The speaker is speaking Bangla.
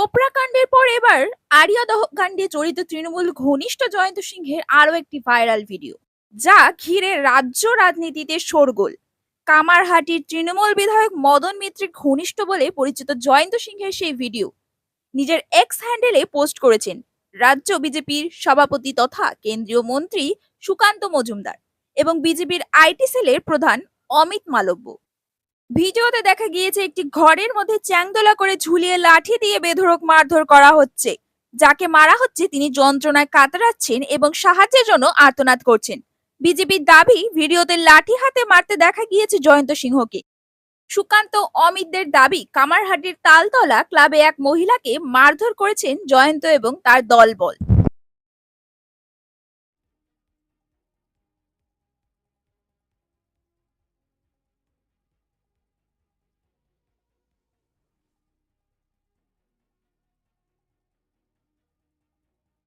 চোপড়া কাণ্ডের পর এবার আরিয়াদহ কাণ্ডে জড়িত তৃণমূল ঘনিষ্ঠ জয়ন্ত সিংহের আরও একটি ভাইরাল ভিডিও, যা ঘিরে রাজ্য রাজনীতিতে শোরগোল। কামারহাটির তৃণমূল বিধায়ক মদন মিত্রের ঘনিষ্ঠ বলে পরিচিত জয়ন্ত সিংহের সেই ভিডিও। নিজের এক্স হ্যান্ডেলে পোস্ট করেছেন রাজ্য বিজেপির সভাপতি তথা কেন্দ্রীয় মন্ত্রী সুকান্ত মজুমদার এবং বিজেপির আইটি সেলের প্রধান অমিত মালব্য। ভিডিওতে দেখা গিয়েছে একটি ঘরের মধ্যে চ্যাংদোলা করে ঝুলিয়ে লাঠি দিয়ে বেধড়ক মারধর করা হচ্ছে। যাকে মারা হচ্ছে, তিনি যন্ত্রণায় কাতরাচ্ছেন এবং সাহায্যের জন্য আর্তনাদ করছেন। বিজেপির দাবি, ভিডিওতে লাঠি হাতে মারতে দেখা গিয়েছে জয়ন্ত সিংহকে। সুকান্ত অমিতদের দাবি, কামারহাটির তালতলা ক্লাবে এক মহিলাকে মারধর করেছেন জয়ন্ত এবং তার দলবল।